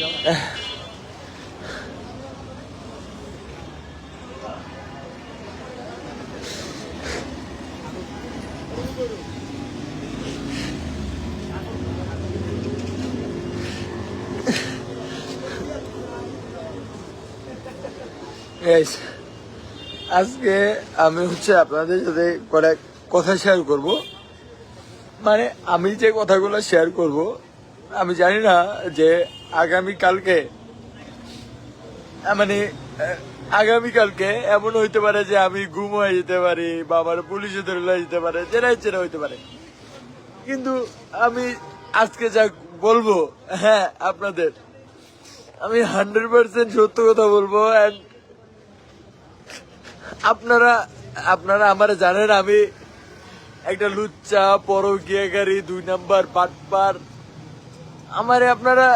আজকে আমি হচ্ছে আপনাদের সাথে কয়েক কথা শেয়ার করব। মানে আমি যে কথাগুলো শেয়ার করব, আমি জানি না যে আগামী কালকে মানে আগামীকালকে এমন হইতে পারে যে আমি গুম হয়ে যেতে পারি বা আমার পুলিশে ধরে লয়ে যেতে পারে যেটা না হইতে পারে। কিন্তু আমি আজকে যা বলব হ্যাঁ আপনাদের, আমি হান্ড্রেড পার্সেন্ট সত্য কথা বলব অ্যান্ড আপনারা আপনারা আমার জানেন আমি একটা লুচ্চা, পরকিয়াকারী, দুই নাম্বার, পাটপার। আমারে আপনারা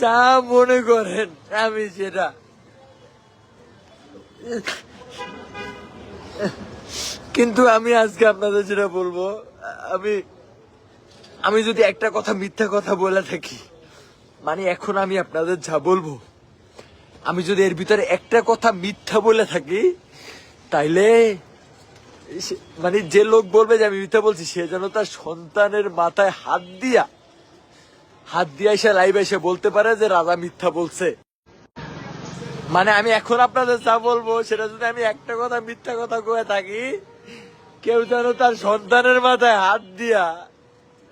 যা মনে করেন আমি সেটা। কিন্তু আমি আজকে আপনাদের যেটা বলব, আমি আমি যদি একটা কথা মিথ্যা কথা বলে থাকি মানে এখন আমি আপনাদের যা বলব, আমি যদি এর ভিতরে একটা কথা মিথ্যা বলে থাকি, তাইলে মানে যে লোক বলবে যে আমি মিথ্যা বলছি, সে যেন তার সন্তানের মাথায় হাত দিয়া হাত দিয়ে এসে লাইভ এসে বলতে পারে যে রাজা মিথ্যা বলছে। মানে আমি এখন আপনাদের যা বলব, সেটা যদি আমি একটা কথা মিথ্যা কথা কয়ে থাকি, কেউ যেন তার সন্তানের মাথায় হাত দিয়া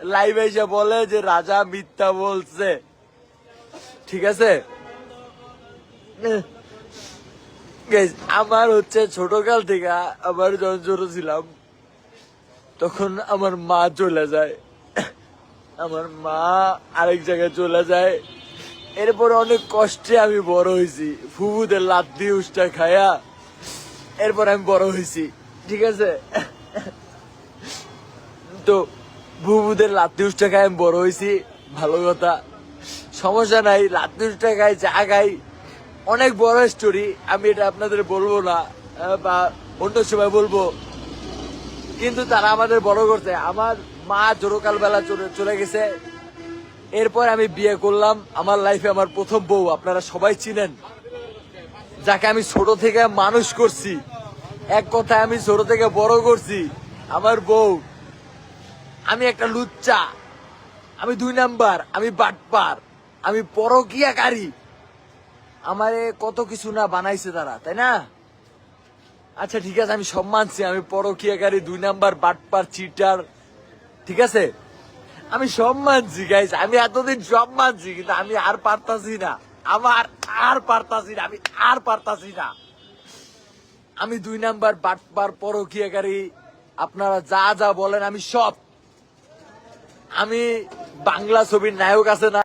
লাইভ এসে বলে যে রাজা মিথ্যা বলছে। ঠিক আছে? আমার হচ্ছে ছোটকাল থেকে আমার যখন ছোট ছিলাম, তখন আমার মা চলে যায়। আমার মা আরেক জায়গায় চলে যায়। এরপর অনেক কষ্টে আমি বড় হয়েছি। ফুবুদের লাত্তি উষ্টা খায়া এরপর আমি বড় হয়েছি, ঠিক আছে? তো বুবুদের লাত্তি উষ্টা খায় আমি বড় হয়েছি, ভালো কথা। সমস্যা নাই লাত্তি উষ্টা খাই চা খাই। অনেক বড় স্টোরি আমি এটা আপনাদের বলব না, বা অন্য সময় বলব। কিন্তু তারা আমাদের বড় করছে। আমার মা জোরকাল বেলা চলে গেছে। এরপর আমি বিয়ে করলাম। আমার লাইফে আমার প্রথম বউ, আপনারা সবাই চিনেন। যাকে আমি ছোট থেকে মানুষ করছি। এক কথায় আমি ছোট থেকে বড় করছি। আমার বউ, আমি একটা লুচ্চা। আমি দুই নাম্বার, আমি বাটপার। আমি পরকিয়াকারী। আমারে কত কিছু না বানাইছে তারা, তাই না? আচ্ছা ঠিক আছে, আমি সব মানছি আমি পরকিয়াকারী, দুই নাম্বার, বাটপার চিটার ঠিক আছে? আমি সব মানছি গাইস আমি এতদিন সব মানছি, কিন্তু আমি আর পারতাছি না। আমার আর পারতাছি না, আমি আর পারতাছি না। আমি দুই নাম্বার বাটপার পরকিয়াকারী আপনারা যা যা বলেন, আমি সব। আমি বাংলা ছবির নায়ক আছে না,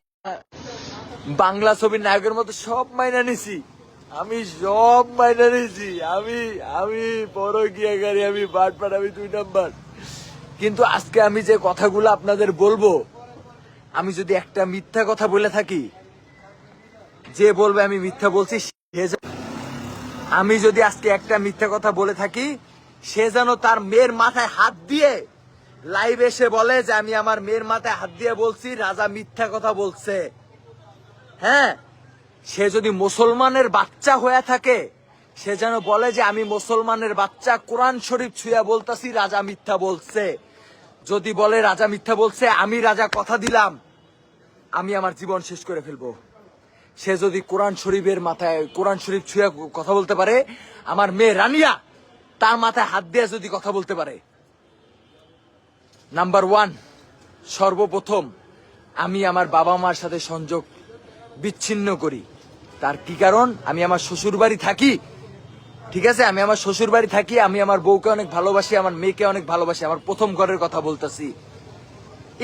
বাংলা ছবির নায়কের মতো সব মাইনা নিছি। আমি সব মাইনা নিছি। আমি আমি গিয়াগারি আমি বাটপাট আমি দুই নাম্বার। কিন্তু আজকে আমি যে কথাগুলো আপনাদের বলব, আমি যদি একটা মিথ্যা কথা বলে থাকি, যে বলবে আমি মিথ্যা বলছি আমি যদি আজকে একটা মিথ্যা কথা বলে থাকি, সে যেন তার মেয়ের মাথায় হাত দিয়ে লাইভ এসে বলে যে, আমি আমার মেয়ের মাথায় হাত দিয়ে বলছি, রাজা মিথ্যা কথা বলছে। হ্যাঁ সে যদি মুসলমানের বাচ্চা হয়ে থাকে, সে যেন বলে যে, আমি মুসলমানের বাচ্চা কোরআন শরীফ ছুঁয়া বলতাছি, রাজা মিথ্যা বলছে। যদি বলে রাজা মিথ্যা বলছে, আমি রাজা কথা দিলাম। আমি আমার জীবন শেষ করে ফেলব। সে যদি কোরআন শরীফের মাথায়, কোরআন শরীফ ছুঁয়া কথা বলতে পারে, আমার মেয়ে রানিয়া, তার মাথায় হাত দিয়ে যদি কথা বলতে পারে। নাম্বার ওয়ান সর্বপ্রথম আমি আমার বাবা মার সাথে সংযোগ বিচ্ছিন্ন করি। তার কি কারণ? আমি আমার শ্বশুর বাড়ি থাকি। ঠিক আছে, আমি আমার শ্বশুর বাড়ি থাকি, আমি আমার বউকে অনেক ভালোবাসি, আমার মেয়েকে অনেক ভালোবাসি, আমার প্রথম ঘরের কথা বলতেছি।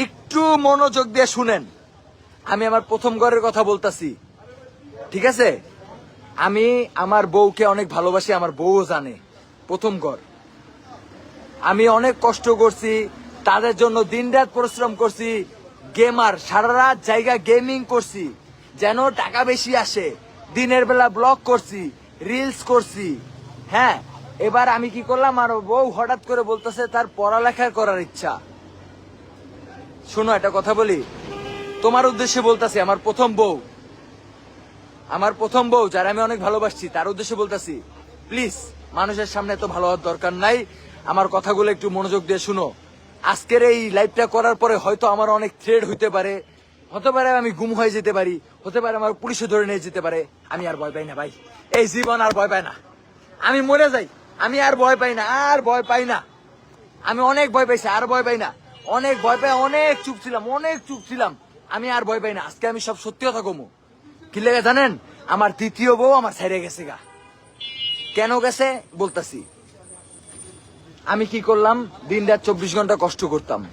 একটু মনোযোগ দিয়ে শুনেন, আমি আমার প্রথম ঘরের কথা বলতেছি। ঠিক আছে, আমি আমার বউকে অনেক ভালোবাসি, আমার বউও জানে, প্রথম ঘর। আমি অনেক কষ্ট করছি, তাদের জন্য দিনরাত পরিশ্রম করছি গেমার সারা রাত জায়গা গেমিং করছি, যেন টাকা বেশি আসে, দিনের বেলা ব্লগ করছি রিলস করছি। হ্যাঁ এবার আমি কি করলাম, আর বউ হঠাৎ করে বলতেছে তার পড়ালেখা করার ইচ্ছা। শোনো, একটা কথা বলি। তোমার উদ্দেশ্যে বলতাছি, আমার প্রথম বউ। আমার প্রথম বউ, যারা আমি অনেক ভালোবাসছি, তার উদ্দেশ্যে বলতাছি, প্লিজ, মানুষের সামনে এত ভালো হওয়ার দরকার নাই। আমার কথাগুলো একটু মনোযোগ দিয়ে শুনো। আজকের এই লাইভটা করার পরে হয়তো আমার অনেক থ্রেড হইতে পারে। হতে পারে আমি গুম হয়ে যেতে পারি। হতে পারে আমার পুলিশে ধরে নিয়ে যেতে পারে। আমি আর ভয় পাই না ভাই। এই জীবন আর ভয় পাই না। আমি মরে যাই। আমি আর ভয় পাই না, আর ভয় পাই না। আমি অনেক ভয় পাইছি, আর ভয় পাই না। অনেক ভয় পাই অনেক চুপ ছিলাম, অনেক চুপ ছিলাম। আমি আর ভয় পাই না, আজকে আমি সব সত্যি কথা কমু। কি লেগে জানেন? আমার তৃতীয় বউ আমার ছেড়ে গেছে গা। কেন গেছে? বলতাছি। আমি কি করলাম? দিন রাত চব্বিশ ঘণ্টা কষ্ট করতাম।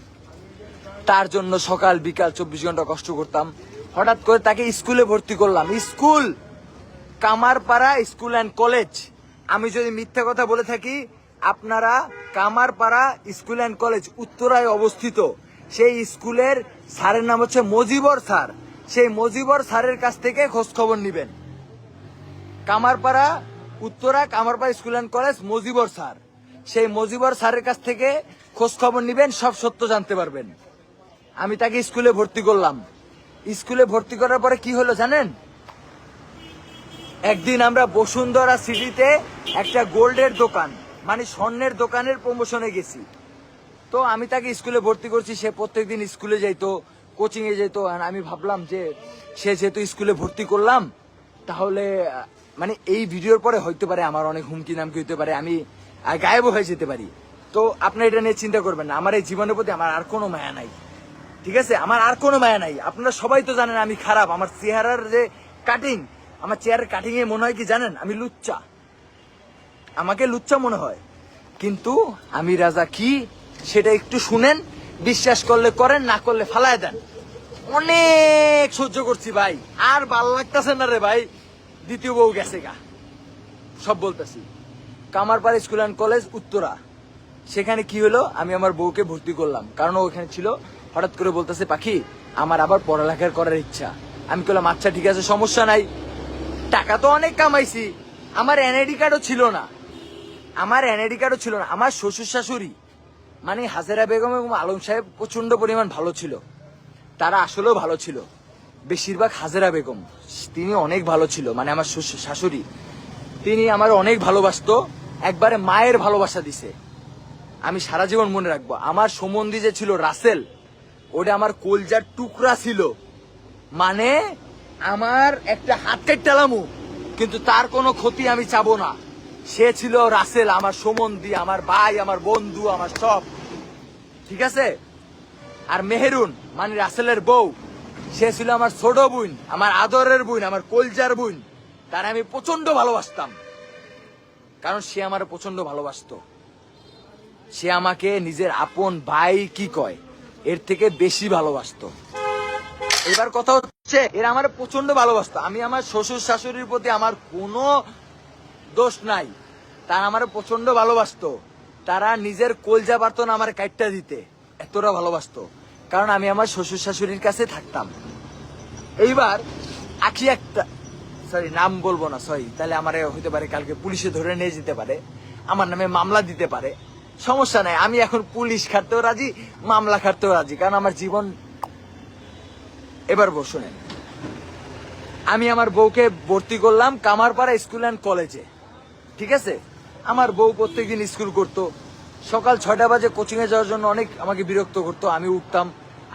তার জন্য সকাল, বিকাল চব্বিশ ঘণ্টা কষ্ট করতাম। হঠাৎ করে তাকে স্কুলে ভর্তি করলাম। School, Kamarpara school and college আমি যদি মিথ্যা কথা বলে থাকি, আপনারা কামারপাড়া স্কুল অ্যান্ড কলেজ উত্তরায় অবস্থিত। সেই স্কুলের স্যারের নাম হচ্ছে মজিবর স্যার। সেই মজিবর স্যারের কাছ থেকে খোঁজ খবর নিবেন। Kamarpara, Uttara Kamarpara school and college Mojibor sir. সেই মজিবর স্যারের কাছ থেকে খোঁজ খবর নিবেন, সব সত্য জানতে পারবেন। আমি তাকে স্কুলে ভর্তি করলাম। স্কুলে ভর্তি করার পরে কি হলো জানেন? একদিন আমরা বসুন্ধরা সিটিতে একটা গোল্ডের দোকান মানে স্বর্ণের দোকানের প্রমোশনে গেছি। তো আমি তাকে স্কুলে ভর্তি করছি, সে প্রত্যেকদিন স্কুলে যাইতো কোচিং এ যেত আর আমি ভাবলাম যে সে যেহেতু স্কুলে ভর্তি করলাম, তাহলে মানে এই ভিডিওর পরে হইতে পারে আমার অনেক হুমকি নামকি হইতে পারে, আমি গায়েব হয়ে যেতে পারি। তো আপনি এটা নিয়ে চিন্তা করবেন না, আমার এই জীবনের প্রতি আমার আর কোনো মায়া নাই। ঠিক আছে? আমার আর কোনো মায়া নাই। আপনারা সবাই তো জানেন আমি খারাপ, আমার চেহারার যে কাটিং আমার চেহারার কাটিং এ মনে হয় কি জানেন? আমি লুচ্চা। আমাকে লুচ্চা মনে হয়। কিন্তু আমি রাজা কি? সেটা একটু শুনেন, বিশ্বাস করলে করেন, না করলে ফালায় দেন। অনেক সহ্য করছি ভাই। আর ভালো লাগতেছে না রে ভাই। দ্বিতীয় বউ গেছে গা। সব বলতেছি। Kamarpara school and college, Uttara. সেখানে কি হলো? আমি আমার বউকে ভর্তি করলাম। কারণ ওখানে ছিল। হঠাৎ করে বলতেছে, পাখি, আমার আবার পড়ালেখার করার ইচ্ছা। আমি বললাম আচ্ছা ঠিক আছে, সমস্যা নাই। টাকা তো অনেক কামাইছি। আমার এনআইডি কার্ডও ছিল না। আমার এনআইডি কার্ডও ছিল না। আমার শ্বশুর শাশুড়ি মানে হাজেরা বেগম এবং আলম সাহেব প্রচণ্ড পরিমাণ ভালো ছিল। তারা আসলেও ভালো ছিল। বেশিরভাগ হাজেরা বেগম, তিনি অনেক ভালো ছিল। মানে আমার শাশুড়ি, তিনি আমার অনেক ভালোবাসতো। একবারে মায়ের ভালোবাসা দিছে। আমি সারা জীবন মনে রাখব, আমার সম্বন্ধী যে ছিল রাসেল, ওটা আমার কলজার টুকরা ছিল। মানে আমার একটা হাত কাটালামু কিন্তু তার কোনো ক্ষতি আমি চাবো না। সে ছিল রাসেল, আমার সম্বন্ধী আমার ভাই, আমার বন্ধু, আমার সব। ঠিক আছে? আর মেহেরুন মানে রাসেলের বউ, সে ছিল আমার ছোট বোন, আমার আদরের বোন, আমার কলজার বোন। তার আমি প্রচণ্ড ভালোবাসতাম। কারণ সে আমার প্রচণ্ড ভালোবাসতো। সে আমাকে নিজের আপন ভাই কি কয়, এর থেকে বেশি ভালোবাসতো। এবার কথা হচ্ছে, এরা আমার প্রচণ্ড ভালোবাসতো। আমি আমার শ্বশুর শাশুড়ির প্রতি আমার কোনো দোষ নাই। তারা আমার প্রচণ্ড ভালোবাসতো। তারা নিজের কলজা পারতো না আমার কাইটটা দিতে এতটা ভালোবাসতো, কারণ আমি আমার শ্বশুর শাশুড়ির কাছে থাকতাম। এইবার আখি একটা সরি নাম বলব না সরি তাহলে আমার হইতে পারে কালকে পুলিশে ধরে নিয়ে যেতে পারে, আমার নামে মামলা দিতে পারে। সমস্যা নাই, আমি এখন পুলিশ খাটতেও রাজি, মামলা খাটতেও রাজি, কারণ আমার জীবন এবার বস শুনেন। আমি আমার বউকে ভর্তি করলাম কামারপাড়া স্কুল অ্যান্ড কলেজে। ঠিক আছে? আমার বউ প্রত্যেকদিন স্কুল করতো। সকাল ছয়টা বাজে কোচিং এ যাওয়ার জন্য অনেক আমাকে বিরক্ত করতো। আমি উঠতাম।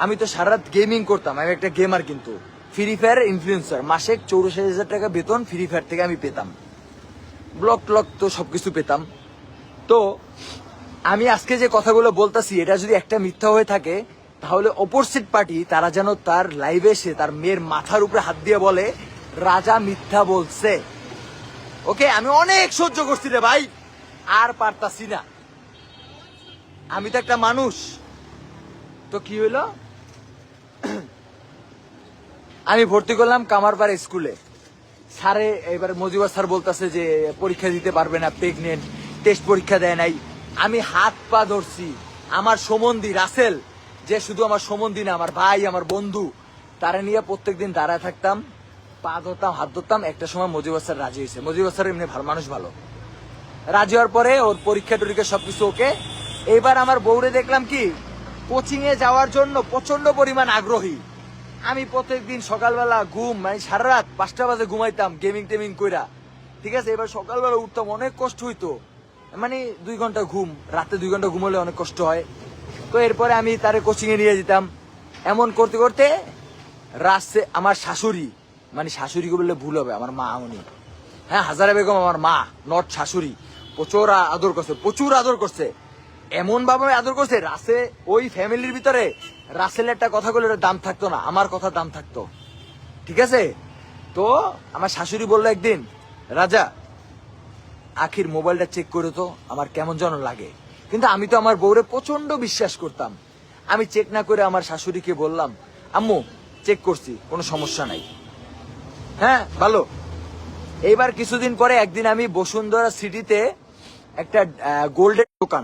আমি তো সারা রাত গেমিং করতাম। আমি একটা গেমার কিন্তু। ফ্রি ফায়ার ইনফ্লুয়েন্সার মাসে চৌরাশি হাজার টাকা বেতন ফ্রি ফায়ার থেকে আমি পেতাম। ব্লক টলক তো সবকিছু পেতাম। তো আমি আজকে যে কথাগুলো বলতাছি, এটা যদি একটা মিথ্যা হয়ে থাকে তাহলে অপোজিট পার্টি তারা যেন তার লাইভে এসে তার মেয়ের মাথার উপরে হাত দিয়ে বলে, রাজা মিথ্যা বলছে। ওকে আমি অনেক সহ্য করছি রে ভাই। আর পারতাছি না। আমি তো একটা মানুষ। তো কি হইল আমি ভর্তি করলাম কামারপাড়া স্কুলে। স্যারে এবার মজিবর স্যার বলতেছে যে, পরীক্ষা দিতে পারবে না প্রেগনেন্ট টেস্ট পরীক্ষা দেয় নাই। আমি হাত পা ধরছি। আমার সম্বন্ধী রাসেল যে শুধু আমার সম্বন্ধী না, আমার ভাই, আমার বন্ধু, তারা নিয়ে প্রত্যেকদিন দাঁড়ায় থাকতাম, পা ধরতাম, হাত ধরতাম। একটা সময় মজিবর স্যার রাজি হয়েছে। মজিবর স্যার এমনি ভালো, মানুষ ভালো। রাজি হওয়ার পরে ওর পরীক্ষা টরীক্ষা সবকিছু ওকে। এবার আমার বউরে দেখলাম কি কোচিং এ যাওয়ার জন্য প্রচণ্ড পরিমাণ আগ্রহী। আমি প্রত্যেকদিন সকালবেলা ঘুম মানে সারা রাত পাঁচটা বাজে ঘুমাইতাম গেমিং টেমিং কইরা। ঠিক আছে, এবার সকালবেলা উঠতাম, অনেক কষ্ট হইতো। মানে দুই ঘণ্টা ঘুম, রাতে দুই ঘণ্টা ঘুমলে অনেক কষ্ট হয়। তো এরপরে আমি তারে কোচিং এ নিয়ে যেতাম। এমন করতে করতে রাস্তে আমার শাশুড়ি মানে শাশুড়িকে বললে ভুল হবে, আমার মা উনি। হ্যাঁ হাজারা বেগম আমার মা, নট শাশুড়ি। প্রচুর আদর করছে, প্রচুর আদর করছে। এমন ভাবে আদর করছে রাসে ওই ফ্যামিলির ভিতরে রাসেল একটা কথা বলে দাম থাকতো না, আমার কথা দাম থাকতো। ঠিক আছে? তো আমার শাশুড়ি বলল একদিন, রাজা, আখির মোবাইলটা চেক করে তো, আমার কেমন যেন লাগে। কিন্তু আমি তো আমার বউরে প্রচণ্ড বিশ্বাস করতাম। আমি চেক না করে আমার শাশুড়িকে বললাম, আম্মু চেক করছি, কোনো সমস্যা নাই। হ্যাঁ ভালো। এইবার কিছুদিন পরে একদিন আমি বসুন্ধরা সিটিতে একটা গোল্ডের দোকান।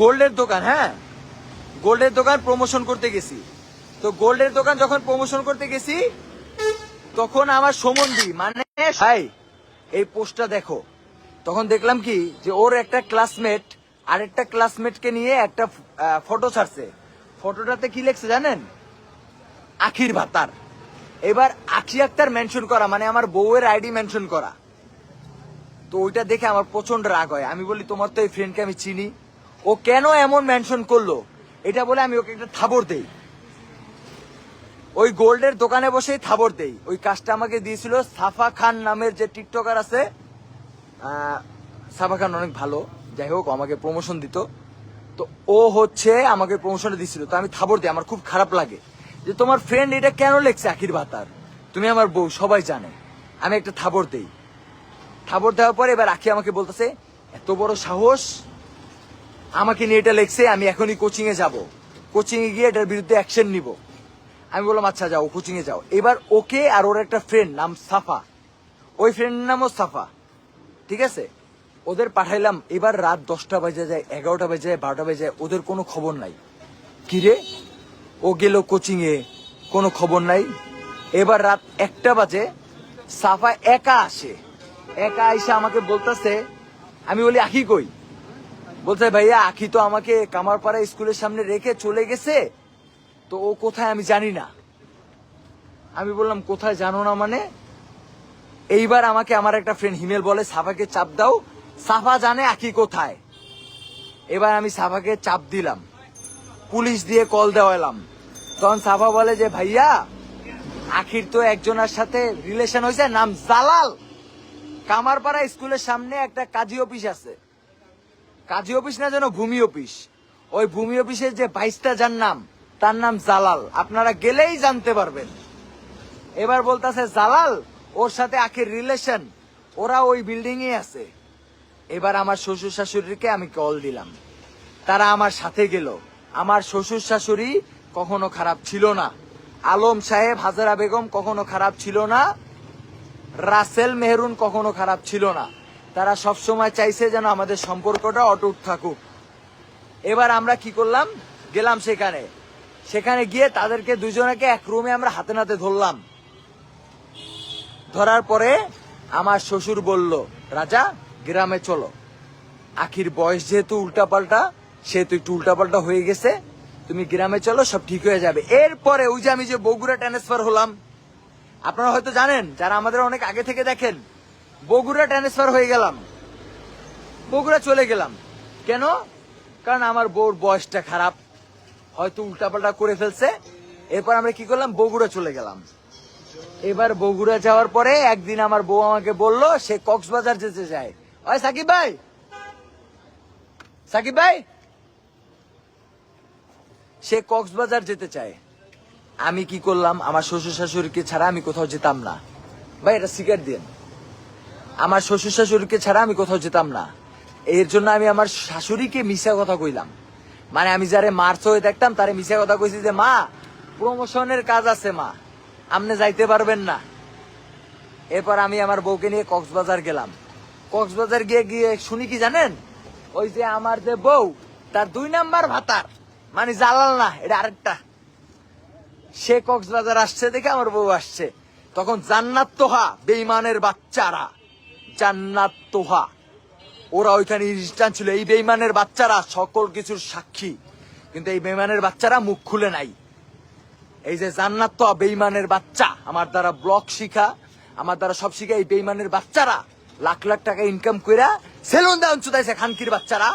গোল্ডের দোকান হ্যাঁ। গোল্ডের দোকান প্রমোশন করতে গেছি। তো গোল্ডের দোকান যখন প্রমোশন করতে গেছি, তখন আমার সম্বন্ধী মানে ভাই, এই পোস্টটা দেখো। তখন দেখলাম কি, যে ওর একটা ক্লাসমেট আর আরেকটা ক্লাসমেটকে নিয়ে একটা ফটো ছাড়ছে। ফটোটাতে কি লেখছে জানেন? আখির ভাতার। এবার আখি আক্তার মেনশন করা মানে আমার বউয়ের আইডি মেনশন করা। তো ওইটা দেখে আমার প্রচণ্ড রাগ হয়। আমি বলি, তোমার তো এই ফ্রেন্ডকে আমি চিনি। ও কেন এমন মেনশন করল? এটা বলে আমি ওকে একটা থাবর দেই। ওই গোল্ডের দোকানে বসেই থাবর দেই। ওই কাজটা আমাকে দিয়েছিল সাফা খান নামের যে টিকটকার আছে সাফা খান অনেক ভালো। যাই হোক আমাকে প্রমোশন দিত। তো ও হচ্ছে আমাকে প্রমোশন দিছিল। তো আমি থাবর দিই, আমার খুব খারাপ লাগে। যে তোমার ফ্রেন্ড এটা কেন লেখছে আখির ভাতার তুমি আমার বউ, সবাই জানে। আমি একটা থাবর দেই। থাবর দেওয়ার পরে এবার আখি আমাকে বলতেছে, এত বড় সাহস আমাকে নিয়ে এটা লেখছে, আমি এখনই কোচিং এ যাব। কোচিং এ গিয়ে এটার বিরুদ্ধে অ্যাকশন নিব। আমি বললাম আচ্ছা যাও কোচিং এ যাও। এবার ওকে আর ওর একটা ফ্রেন্ড নাম সাফা। ওই ফ্রেন্ডের নামও সাফা। ঠিক আছে? ওদের পাঠাইলাম, এবার রাত দশটা বাজে যায়, এগারোটা বাজে যায়, বারোটা বাজে যায়, ওদের কোনো খবর নাই। কিরে ও গেল কোচিং এ কোনো খবর নাই? এবার রাত একটা বাজে, সাফা একা আসে। একা এসে আমাকে বলতেছে, আমি বলি, আখি কই? বলছে, ভাইয়া, আখি তো আমাকে কামারপাড়া স্কুলের সামনে রেখে চলে গেছে, তো ও কোথায় আমি জানি না। আমি বললাম, কোথায় জানো না মানে? এইবার আমাকে আমার একটা ফ্রেন্ড হিমেল বলে, সাফাকে চাপ দাও। সাফা জানে আখি কোথায়। এবার আমি সাফাকে চাপ দিলাম। পুলিশ দিয়ে কল দেওয়ালাম। তখন সাফা বলে যে, ভাইয়া, আখির তো একজনের সাথে রিলেশন হয়েছে, নাম জালাল। কামারপাড়া স্কুলের সামনে একটা কাজী অফিস আছে। কাজী অফিস না যেন ভূমি অফিস। ওই ভূমি অফিসের যে বাইশটা যার নাম, তার নাম জালাল। আপনারা গেলেই জানতে পারবেন। এবার বলতেছে, জালাল ওর সাথে আখের রিলেশন ওরা ওই বিল্ডিং এ আছে। এবার আমার শ্বশুর শাশুড়িকে আমি কল দিলাম। তারা আমার সাথে গেল। আমার শ্বশুর শাশুড়ি কখনো খারাপ ছিল না। আলম সাহেব, হাজারা বেগম কখনো খারাপ ছিল না। রাসেল মেহরুন কখনো খারাপ ছিল না। তারা সব সময় চাইছে যেন আমাদের সম্পর্কটা অটুট থাকুক। এবার আমরা কি করলাম? গেলাম সেখানে। সেখানে গিয়ে তাদেরকে দুজনকে এক রুমে আমরা হাতে নাতে ধরলাম। ধরার পরে আমার শ্বশুর বলল, রাজা, গ্রামে চলো। আখির বয়স যেহেতু উল্টাপাল্টা, সেহেতু একটু উল্টাপাল্টা হয়ে গেছে। তুমি গ্রামে চলো, সব ঠিক হয়ে যাবে। এরপরে ওই যে আমি যে বগুড়া ট্রান্সফার হলাম, আপনারা হয়তো জানেন, যারা আমাদের অনেক আগে থেকে দেখেন, বগুড়া ট্রান্সফার হয়ে গেলাম। বগুড়া চলে গেলাম। কেন? কারণ আমার বউর বয়সটা খারাপ। হয়তো উল্টাপাল্টা করে ফেলছে। এরপর আমরা কি করলাম? বগুড়া চলে গেলাম। এবার বগুড়া যাওয়ার পরে একদিন আমার বউ আমাকে বলল, সে কক্সবাজার যেতে চায়। ওই সাকিব ভাই! সাকিব ভাই! সে কক্সবাজার যেতে চায়। আমি কি করলাম? আমার শ্বশুর শাশুড়িকে ছাড়া আমি কোথাও যেতাম না। ভাই, এটা সিগারেট দিন আমার শ্বশুর শাশুড়িকে ছাড়া আমি কোথাও যেতাম না। এর জন্য আমি আমার শাশুড়িকে মিশা কথা কইলাম। মানে আমি যারে মার্চ হয়ে দেখতাম, তারে মিশা কথা কইছি যে, মা প্রমোশনের কাজ আছে, মা। আপনি যাইতে পারবেন না। এরপর আমি আমার বউকে নিয়ে কক্সবাজার গেলাম। কক্সবাজার গিয়ে গিয়ে শুনি কি জানেন? ওই যে আমার যে বউ, তার দুই নাম্বার ভাতার মানে জালাল না, এটা আরেকটা। সে কক্সবাজার আসছে দেখে আমার বউ আসছে। তখন জান্নাত তোহা বেইমানের বাচ্চারা। জান্নাত তোহা। ওরা ওইখানে ইনস্টান ছিল, এই বেইমানের বাচ্চারা সকল কিছুর সাক্ষী। কিন্তু এই বেইমানের বাচ্চারা মুখ খুলে নাই। এই যে জান্নাত তো বেইমানের বাচ্চা। আমার দ্বারা ব্লক শিখা, আমার দ্বারা সব শিখা এই বেইমানের বাচ্চারা। লাখ লাখ টাকা ইনকাম কইরা সেলুন দেওয়ান চুদাইছে খানকির বাচ্চারা।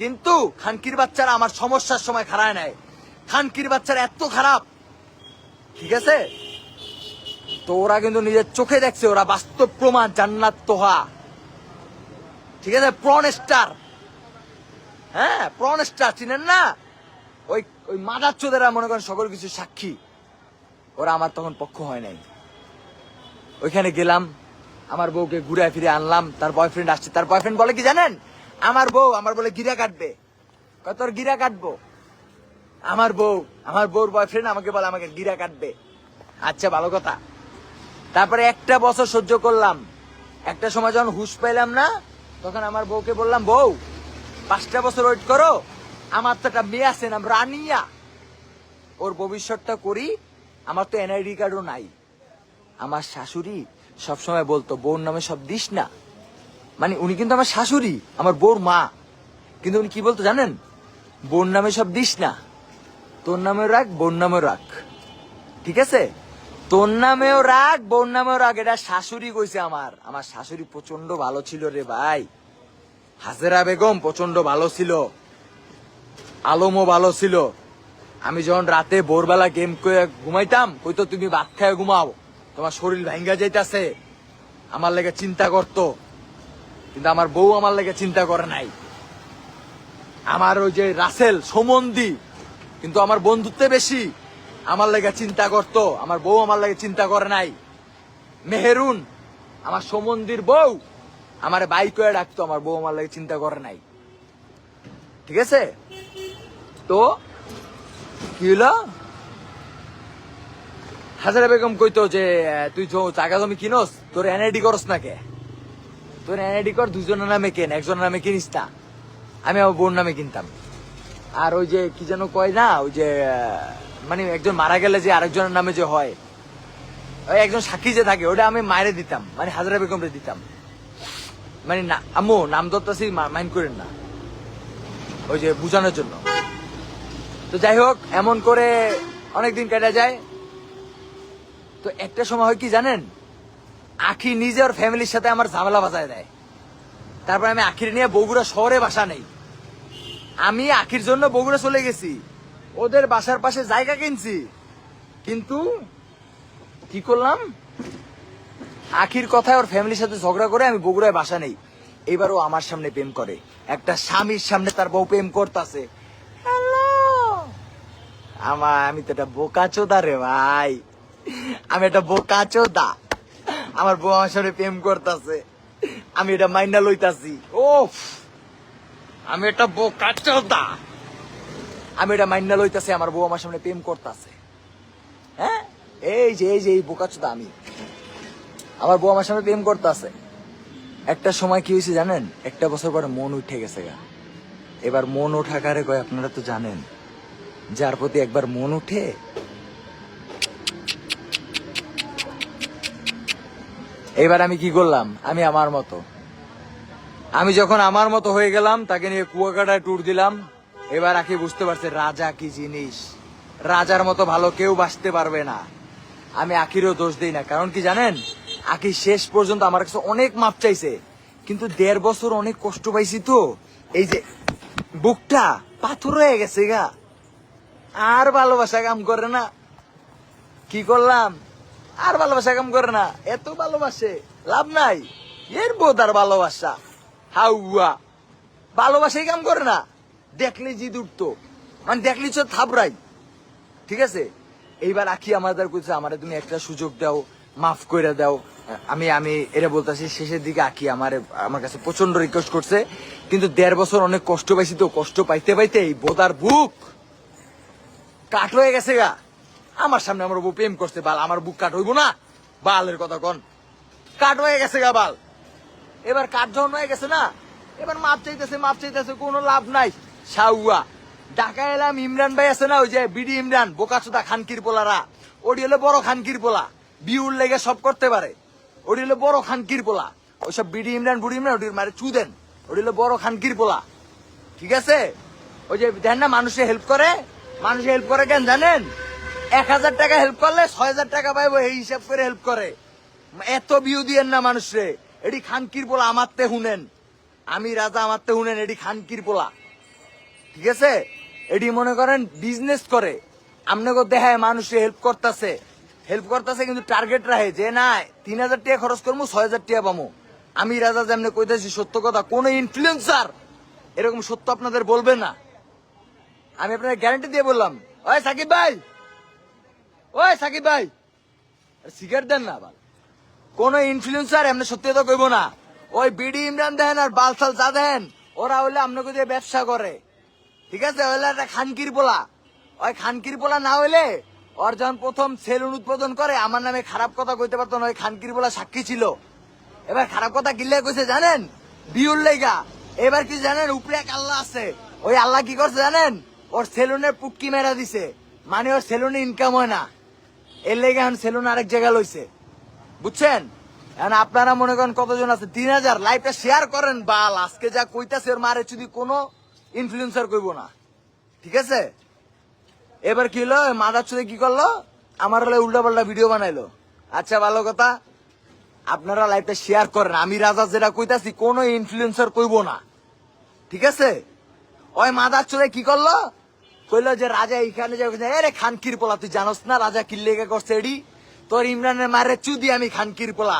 কিন্তু খানকির বাচ্চারা আমার সমস্যার সময় খারায় নেয়। খানকির বাচ্চারা এত খারাপ। ঠিক আছে? তো ওরা কিন্তু নিজের চোখে দেখছে, ওরা বাস্তব প্রমাণ জান্নাত তোহা ঠিক আছে? Porn star. হ্যাঁ প্রন স্টার, চিনেন না? ওই ওই মাদার চোদেরা মনে করেন সকল কিছু সাক্ষী। ওরা আমার তখন পক্ষ হয় নাই। ওইখানে গেলাম, আমার বউকে ঘুরে ফিরে আনলাম, তার বয়ফ্রেন্ড আসছে। তার বয়ফ্রেন্ড বলে কি জানেন? আমার বউ, আমার বলে গিরা কাটবে। কত গিরা কাটবো? আমার বউ, আমার বউর বয়ফ্রেন্ড আমাকে বলে আমাকে গিরা কাটবে। আচ্ছা ভালো কথা। তারপরে একটা বছর সহ্য করলাম। একটা সময় যখন হুশ পাইলাম না, তখন আমার বউকে বললাম, বউ, পাঁচটা বছর ওয়েট করো। আমার তো একটা মেয়ে আছে, নাম রানিয়া। ওর ভবিষ্যৎটা করি আমার তো এনআইডি কার্ডও নাই। আমার শাশুড়ি সবসময় বলতো, বউর নামে সব দিস না। মানে উনি কিন্তু আমার শাশুড়ি, আমার বউর মা। কিন্তু উনি কি বলতো জানেন? বোন নামে সব দিস না। তোর নামেও রাখ বোন নামেও রাখ। ঠিক আছে? তোর নামেও রাখ বোন নামেও রাখ। এটা শাশুড়ি কইছে আমার। আমার শাশুড়ি প্রচণ্ড ভালো ছিল রে ভাই। হাজেরা বেগম প্রচণ্ড ভালো ছিল। আলমও ভালো ছিল। আমি যখন রাতে ভোরবেলা গেম করে ঘুমাইতাম কইতো তুমি ভাত খায় ঘুমাও। তোমার শরীর ভাঙ্গা যাইতাছে। আমার লেগে চিন্তা করতো। কিন্তু আমার বউ আমার লেগে চিন্তা করে নাই। আমার ওই যে রাসেল, সমন্দি, কিন্তু আমার বন্ধুত্বে বেশি। আমার লেগে চিন্তা করত। আমার বউ আমার লেগে চিন্তা করে নাই। মেহেরুন, আমার সমন্দির বউ, আমার বাইক করে ডাকতো। আমার বউ আমার লেগে চিন্তা করে নাই। ঠিক আছে? তো কি হলো বেগম কইতো যে তুই জায়গা জমি কিনস, তোর এনআইডি করস না কে? তোর এনআইডি কর দুজনের নামে কেন, একজনের নামে কিনিস না। আমি আমার বোন নামে কিনতাম। আর ওই যে, কি যেন কয় না, ওই যে মানে একজন মারা গেলে যে আরেকজনের নামে যে হয়, ওই একজন সাক্ষী যে থাকে, ওটা আমি মায়েরে দিতাম মানে হাজারা বেগমরে দিতাম। মানে আম্মু, নাম দত্তাসি মাইন্ড করেন না। ওই যে, বুঝানোর জন্য। তো যাই হোক, এমন করে অনেক দিন কেটে যায়। তো একটা সময় হয় কি জানেন? আখি নিজে ওর ফ্যামিলির সাথে আমার ঝামেলা বাজায় দেয়। তারপর আমি আখির নিয়ে বগুড়া শহরে বাসা নেই। আমি আখির জন্য বগুড়া চলে গেছি। ওদের বাসার পাশে জায়গা কিনছি। কিন্তু কি করলাম? আখির কথায় ওর ফ্যামিলির সাথে ঝগড়া করে আমি বগুড়ায় বাসা নেই। এবার ও আমার সামনে প্রেম করে। একটা স্বামীর সামনে তার বউ প্রেম করতেছে। আমার আমি তো একটা বোকা চোদা রে ভাই। আমি একটা বোকা চোদা। আমার বউ আমার সামনে প্রেম করতেছে। আমি এটা মাইনা লইতাছি। ও আমি একটা বোকা চোদা। আমি এটা মাইনা লইতাছি আমার বউ আমার সামনে প্রেম করতেছে। হ্যাঁ? এই যে এই যে এই বোকা চোদা আমি। আমার বউ আমার সামনে প্রেম করতেছে। একটা সময় কি হয়েছে জানেন? একটা বছর পরে মন উঠে গেছে গা। এবার মন ওঠা কারে কয় আপনারা তো জানেন। যার প্রতি একবার মন উঠে এবার আমি কি করলাম? আমি আমার মতো। আমি যখন আমার মতো হয়ে গেলাম, তাকে নিয়ে কুয়াকাটায় ট্যুর দিলাম। এবার আখি বুঝতে পারছে, রাজা কি জিনিস? রাজার মতো ভালো কেউ বাঁচতে পারবে না। আমি আখিরও দোষ দিই না। কারণ কি জানেন? আখি শেষ পর্যন্ত আমার কাছে অনেক মাপ চাইছে। কিন্তু দেড় বছর অনেক কষ্ট পাইছি তো। এই যে, বুকটা পাথর হয়ে গেছে গা। আর ভালোবাসা কাম করে না। কি করলাম? আর ভালোবাসা কাম করে না। এত ভালোবাসে, লাভ নাই। এর বোধ আর ভালোবাসা। হাউয়া। ভালোবাসাই কাম করে না। দেখলে জিদ উঠতো। মানে দেখলি তো থাবরাই ঠিক আছে? এইবার আখি আমাদের কইছে আমারে তুমি একটা সুযোগ দাও, মাফ করে দাও। আমি আমি এটা বলতেছি, শেষের দিকে আখি আমার আমার কাছে প্রচণ্ড রিকোয়েস্ট করছে। কিন্তু দেড় বছর অনেক কষ্ট পাইছি তো, কষ্ট পাইতে পাইতে এই বোদার বুক কাঠ হয়ে গেছে গা। আমার সামনে আমার বউ প্রেম করছে, বাল। আমার বুক কাঠ হইব না, বালের কথা কন। কাঠ হয়ে গেছে গা, বাল। এবার কাঠ যখন হয়ে গেছে না, এবার মাপ চাইতেছে মাপ চাইতেছে, কোনো লাভ নাই। সাউয়া ঢাকা এলাম, ইমরান ভাই আছে না, ওই যে বিডি ইমরান, বোকাচোদা খানকির পোলারা। ওটি হলো বড় খানকির পোলা। বিউর লেগে সব করতে পারে। ওটি হলো বড় খানকির পোলা। ওইসব বিডি ইমরান, বুড়ি ইমরান, ওটির মারে চু দেন। ওটি হলো বড় খানকির পোলা। ঠিক আছে? ওই যে দেন না, মানুষে হেল্প করে। মানুষে হেল্প করে কেন জানেন? এক হাজার টাকা হেল্প করলে ছয় হাজার টাকা পাইবো, এই হিসাব করে হেল্প করে। এত ভিউ দিয়েন না মানুষরে। এটি খানকির পোলা, আমারতে হুনেন। আমি রাজা, আমারতে হুনেন, এটি খানকির পোলা। ঠিক আছে? এটি মনে করেন বিজনেস করে। আপনাকে দেখায় মানুষে হেল্প করতেছে। হেল্প করতেছে কিন্তু টার্গেট রাখে যে না, তিন হাজার টাকা খরচ করব ছয় হাজার টাকা পাবো আমি রাজা যেমনি কইতেছি, সত্য কথা, কোন ইনফ্লুয়েন্সার এরকম সত্য আপনাদের বলবে না। আমি আপনাকে গ্যারান্টি দিয়ে বললাম। ওই সাকিব ভাই! ওই সাকিব ভাই! সিগারেট দেন না আবার। কোন ইনফ্লুয়েন্সার এমনি সত্যি কথা কইব না। ওই বিডি ইমরান দেন আর বালসাল যা দেন ওরা হইলে আপনাকে দিয়ে ব্যবসা করে। ঠিক আছে? হইলে একটা খানকির পোলা। ওই খানকির পোলা না হইলে ওর যখন প্রথম সেলুন উদ্বোধন করে, আমার নামে খারাপ কথা কইতে পারতো না, ওই খানকির পোলা সাক্ষী ছিল। এবার খারাপ কথা কিনলে কইছে, জানেন? বিউর লেগা। এবার কি জানেন? উপরে এক আল্লাহ আছে। ওই আল্লাহ কি করছে, জানেন? ওর সেলুনের পুটকি মেরা দিছে। মানে ওর সেলুনে ইনকাম হয় না। এর লেগে এখন সেলুন আরেক জায়গায় লইছে। বুঝছেন? এখন আপনারা মনে করেন কতজন আছে? তিন হাজার। লাইভটা শেয়ার করেন, বাল। আজকে যা কইতাছে ওর মারে যদি কোনো ইনফ্লুয়েন্সার কইব না। ঠিক আছে? এবার কি হলো? মাদার চুলে কি করল? আমার হলে উল্টা পাল্টা ভিডিও বানাইলো। আচ্ছা ভালো কথা। আপনারা লাইভটা শেয়ার করেন। আমি রাজা যেটা কইতাছি, কোনো ইনফ্লুয়েন্সার কইব না। ঠিক আছে? ওই মাদার চুলে কি করল? কইলো যে, রাজা, এইখানে যে এ রে খানকির পোলা, তুই জানোস না, রাজা কি লেগে করছে এডি? তোর ইমরানের মারে চুদি আমি খানকির পোলা।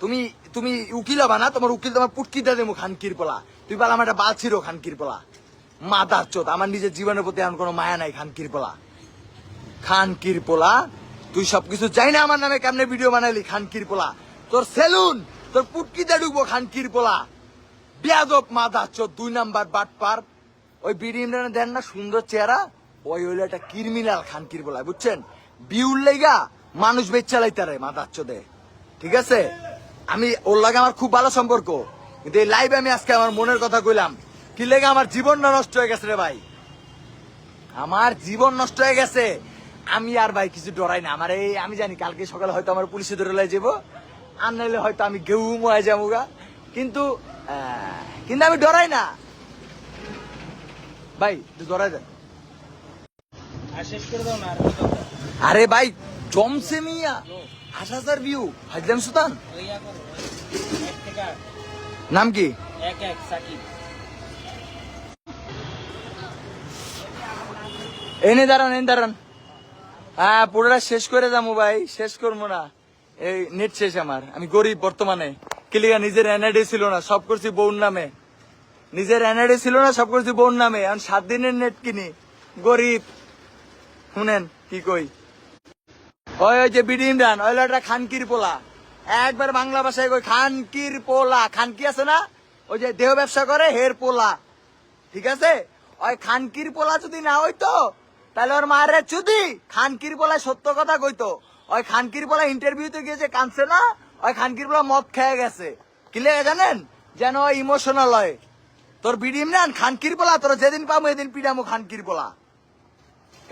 তুমি তুমি উকিল হবা না, তোমার উকিল তোমার পুটকিটা দেবো খানকির পোলা। তুই বল আমার একটা বাল ছিল খানকির পোলা। মাদার চোদ, আমার নিজের জীবনের প্রতি এমন কোনো মায়া নাই খানকির পোলা। খানকির পোলা, তুই সবকিছু চাই না আমার নামে কেমনে ভিডিও বানাইলি, খানকির পোলা। তোর সেলুন, তোর পুটকিতে ঢুকবো খানকির পোলা। বেয়াদব মাদার চোদ, দুই নাম্বার বাট পার ওই বিডি ইমরানে দেন না, সুন্দর চেহারা। ওই হইল একটা ক্রিমিনাল খানকির পোলা বুঝছেন? বিউর লেগা মানুষ বেচালাইতারে মাদার চোদে। ঠিক আছে? আমি, ওর লাগে আমার খুব ভালো সম্পর্ক। কিন্তু এই লাইভে আমি আজকে আমার মনের কথা কইলাম, কি লেগে আমার জীবনটা নষ্ট হয়ে গেছে রে ভাই? আমার জীবন নষ্ট হয়ে গেছে। আমি আর ভাই কিছু ডরাই না। আমার এই, আমি জানি কালকে সকালে হয়তো আমার পুলিশে ধরে লাই যাব। আর নাইলে হয়তো আমি ঘেউ হয়ে যাব গা। কিন্তু কিন্তু আমি ডরাই না। ভাই ডরাই দেন। আর ভাই জমছে মিয়া। আট হাজার ভিউ হাজলাম সুতান। নাম কি? এনে দাঁড়ান এনে দাঁড়ান। হ্যাঁ পুরোটা শেষ করে যাব ভাই শেষ করব না। এই নেট শেষ আমার আমি গরিব বর্তমানে। কিলিগা নিজের এনআইডি ছিল না সব করছি বউর নামে। নিজের এনআইডি ছিল না সব করছি বউর নামে। এখন সাত দিনের নেট কিনি। গরিব। শুনেন, কি কই? ওই ওই যে বিডি ইমরান, ওই একটা খানকির পোলা। একবার বাংলা ভাষায় কই খানকির পোলা। খানকি আছে না? ওই যে দেহ ব্যবসা করে, হের পোলা। ঠিক আছে? ওই খানকির পোলা যদি না হইতো, তাহলে ওর মায়ের চুদি। খানকির পোলা সত্য কথা কইতো। ওই খানকির পোলা ইন্টারভিউতে গিয়েছে কানছে না, ওই খানকির পোলা মদ খেয়ে গেছে। কিলে জানেন? যেন ইমোশনাল হয়। তোর বিডি ইমরান খানকির পোলা তোর যেদিন পাবো এদিন পিডামো খানকির পোলা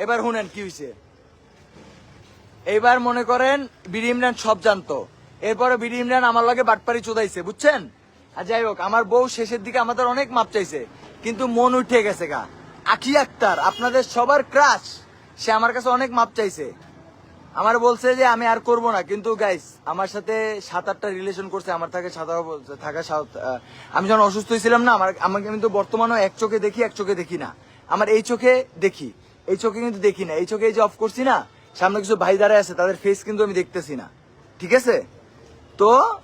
এবার শুনেন কি হয়েছে এইবার মনে করেন বিডি ইমরান সব জানতো। এরপরে বিডি ইমরান আমার লগে বাটপারি চোদাইছে, বুঝছেন? আর যাই হোক, আমার বউ শেষের দিকে আমাদের অনেক মাপ চাইছে, কিন্তু মন উঠে গেছে গা। আখি আক্তার, আপনাদের সবার ক্রাশ, সে আমার কাছে অনেক মাপ চাইছে। আমার বলছে যে আমি আর করব না, কিন্তু গাইস আমার সাথে সাত আটটা রিলেশন করছে, আমার থাকে সাত আট- থাকা আমি যখন অসুস্থ হয়েছিলাম না, আমার, আমাকে কিন্তু বর্তমানে এক চোখে দেখি, এক চোখে দেখি না। আমার এই চোখে দেখি, এই চোখে কিন্তু দেখি না, এই চোখে এই যে অফ করছি না, সামনে কিছু ভাই দাঁড়ায় আছে, তাদের ফেস কিন্তু আমি দেখতেছি না। ঠিক আছে? তো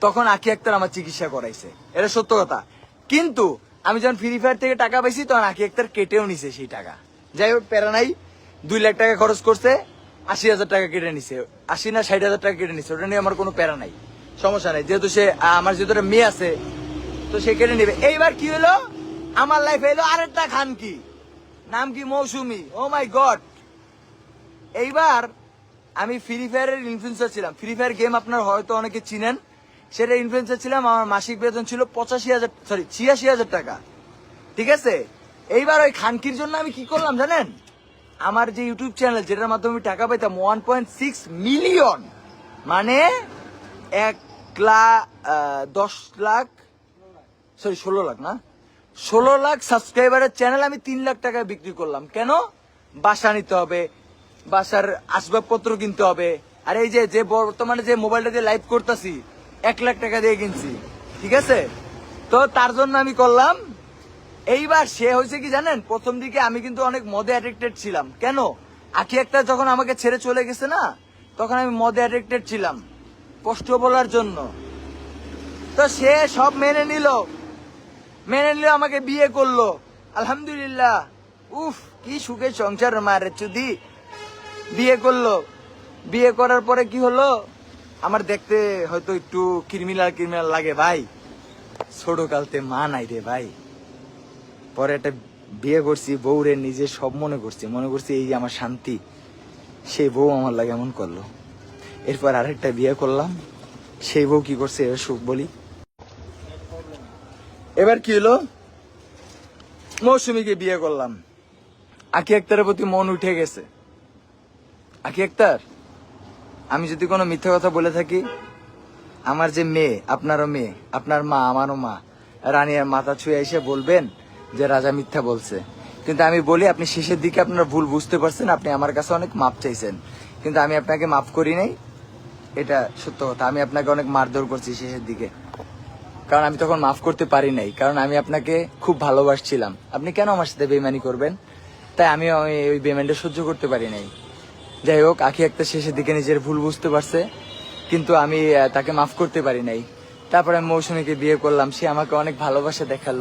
তখন আখি আক্তার আমার চিকিৎসা করাইছে। এটা সত্য কথা। কিন্তু আমি যখন ফ্রি ফায়ার থেকে টাকা পাইছি, তখন আখি আক্তার কেটেও নিছে সেই টাকা। যাই হোক, প্যারা নাই, দুই লাখ টাকা খরচ করছে। আশি হাজার টাকা কেটে নিছে। আশি না ষাট হাজার টাকা কেটে নিছে, ওটা নিয়ে আমার কোনো প্যারা নাই। সমস্যা নাই। যেহেতু সে আমার যেহেতু একটা মেয়ে আছে, তো সে কেটে নেবে। এইবার কি হলো আমার লাইফে এলো আরেকটা খান কি? নাম কি? মৌসুমি। ও মাই গড এইবার আমি ফ্রি ফায়ারের ইনফ্লুয়েন্সার ছিলাম। ফ্রি ফায়ার গেম আপনার হয়তো অনেকে চিনেন। সেটা ইনফ্লুয়েন্সার ছিলাম। আমার মাসিক বেতন ছিল পঁচাশি হাজার সরি ছিয়াশি হাজার টাকা। ঠিক আছে? এইবার ওই খানকির জন্য আমি কি করলাম জানেন? আমার যে ইউটিউব চ্যানেল যেটার মাধ্যমে টাকা পাইতাম ওয়ান পয়েন্ট সিক্স মিলিয়ন মানে এক লাখ দশ লাখ সরি ষোলো লাখ না? ষোলো লাখ সাবস্ক্রাইবারের চ্যানেল আমি তিন লাখ টাকায় বিক্রি করলাম। কেন? বাসা নিতে হবে, বাসার আসবাবপত্র কিনতে হবে। আর এই যে যে বর্তমানে যে মোবাইলটা দিয়ে লাইভ করতেছি, এক লাখ টাকা দিয়ে কিনছি। ঠিক আছে? তো তার জন্য আমি করলাম এইবার সে হয়েছে কি জানেন? প্রথম দিকে আমি কিন্তু অনেক মদে অ্যাডিক্টেড ছিলাম। কেন? আখি একটা যখন আমাকে ছেড়ে চলে গেছে না, তখন আমি মদে অ্যাডিক্টেড ছিলাম, কষ্ট বলার জন্য। তো সে সব মেনে নিল। মেনে নিল, আমাকে বিয়ে করল। আলহামদুলিল্লাহ। উফ, কি সুখে সংসার মারে চুদি। বিয়ে করল। বিয়ে করার পরে কি হলো? আমার দেখতে হয়তো একটু ক্রিমিনাল ক্রিমিনাল লাগে ভাই। ছোট কালতে মা নাই রে ভাই। পরে একটা বিয়ে করছি, বউরে নিজে সব মনে করছি। মনে করছি এই যে আমার শান্তি, সেই বউ আমার লাগে এমন করল। এরপর আরেকটা বিয়ে করলাম, সেই বউ কি করছে, এবার সুখ বলি। এবার কি হলো? মৌসুমীকে বিয়ে করলাম। আকি আক্তারের প্রতি মন উঠে গেছে। আকি আক্তার, আমি যদি কোনো মিথ্যা কথা বলে থাকি, আমার যে মেয়ে, আপনারও মেয়ে, আপনার মা, আমারও মা রানিয়ার মাথা ছুঁয়ে এসে বলবেন যে রাজা মিথ্যা বলছে। কিন্তু আমি বলি, আপনি শেষের দিকে আপনার ভুল বুঝতে পারছেন, আপনি আমার কাছে অনেক মাপ চাইছেন। কিন্তু আমি আপনাকে মাফ করি নাই, এটা সত্য কথা। আমি আপনাকে অনেক মারধর করছি শেষের দিকে। কারণ আমি তখন মাফ করতে পারি নাই, কারণ আমি আপনাকে খুব ভালোবাসছিলাম। আপনি কেন আমার সাথে বেমানি করবেন? তাই আমি ওই বেমানটা সহ্য করতে পারি নাই। যাই হোক, আখি একটা শেষের দিকে নিজের ভুল বুঝতে পারছে, কিন্তু আমি তাকে মাফ করতে পারি নাই। তারপরে আমি মৌসুমীকে বিয়ে করলাম, সে আমাকে অনেক ভালোবাসা দেখাল।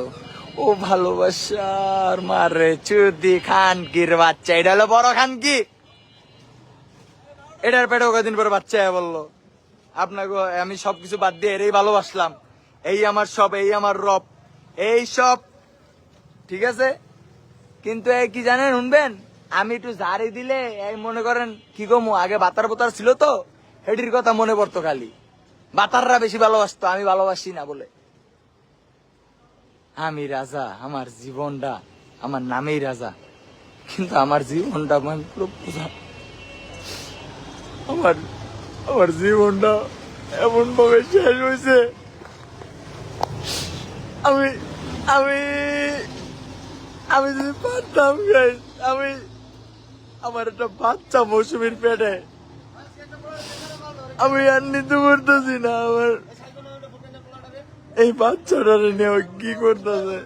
ও ভালোবাসার মারে চুদি খানকির বাচ্চা, এটা হলো বড় খানকি এটার পেটে কদিন পরে বাচ্চা বলল। আপনাকে আমি সবকিছু বাদ দিয়ে এরই ভালোবাসলাম। এই আমার সব, এই আমার রব, এই সব। ঠিক আছে? কিন্তু এই কি জানেন, শুনবেন? আমি একটু জারি দিলে, এই মনে করেন, কি গো, মু আগে বাতার বোতার ছিল তো হেডির কথা মনে পড়তো খালি। বাতাররা বেশি ভালোবাসতো, আমি ভালোবাসি না বলে। আমি রাজা, আমার জীবনটা, আমার নামেই রাজা। কিন্তু আমার জীবনটা আমি পুরো পূজা আমার আমার জীবনটা এমন ভাবে শেষ হয়েছে। আমি আমি আমি যদি পারতাম আমি, আমার একটা বাচ্চা মৌসুমীর পেটে। আমি আর নিতে পারতেছি না, আমার এই বাচ্চাটা নিয়ে কি করতেছে?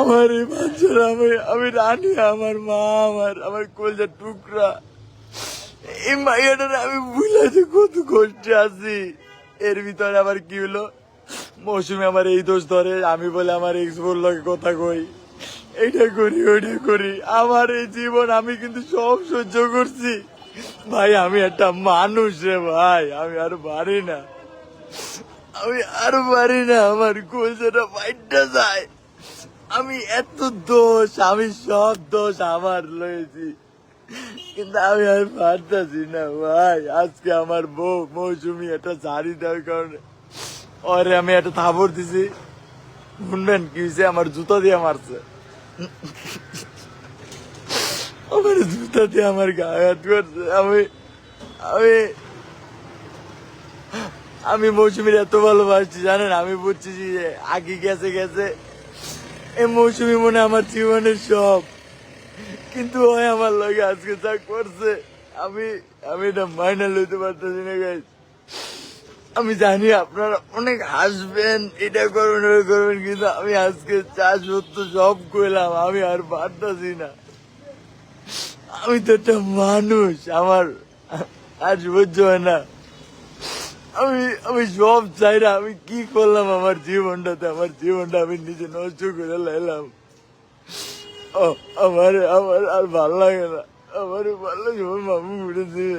আমার এই বাচ্চারা, আমি আমি রানী, আমার মা, আমার আমার কলজার টুকরা। এই মাইয়াটার আমি বুঝলাম কত কষ্টে আছি। এর ভিতরে আবার কি হলো? মৌসুমে আমার এই দোষ ধরে, আমি বলে আমার এক্স বললোকে কথা কই। এইটা করি, ওইটা করি। আমার এই জীবন আমি কিন্তু সব সহ্য করছি। ভাই, আমি একটা মানুষ রে ভাই, আমি আর পারি না। আমি আর পারি না, আমার কোলসেটা ফাইটটা যায়। আমি এত দোষ, আমি সব দোষ আমার লয়েছি। কিন্তু আমি আর পারতাছি না, ভাই। আজকে আমার বউ মৌসুমি একটা শাড়ি দেওয়ার কারণে ওরে আমি একটা থাবর দিছি। শুনবেন কি হয়েছে আমার জুতো দিয়ে মারছে। আমার জুতা দিয়ে আমার গায়ে হাত করছে। আমি আমি আমি মৌসুমীর এত ভালোবাসছি, জানেন? আমি বুঝছি যে আগে গেছে গেছে। এই মৌসুমী মনে আমার জীবনের সব। কিন্তু ওই আমার লগে আজকে যা করছে, আমি আমি এটা মাইনা লইতে পারতেছি না গাইজ আমি জানি আপনারা অনেক হাসবেন, এটা করবেন, ওটা করবেন, কিন্তু আমি আজকে চাষ সত্য সব কইলাম আমি আর পারতাছি না। আমি তো একটা মানুষ, আমার আর সহ্য হয় না। আমি আমি সব চাই না, আমি কি করলাম আমার জীবনটাতে? আমার জীবনটা আমি নিজে নষ্ট করে লাইলাম। আমার আমার আর ভালো লাগে না। আমার ভালো লাগে মামু উঠে দিয়ে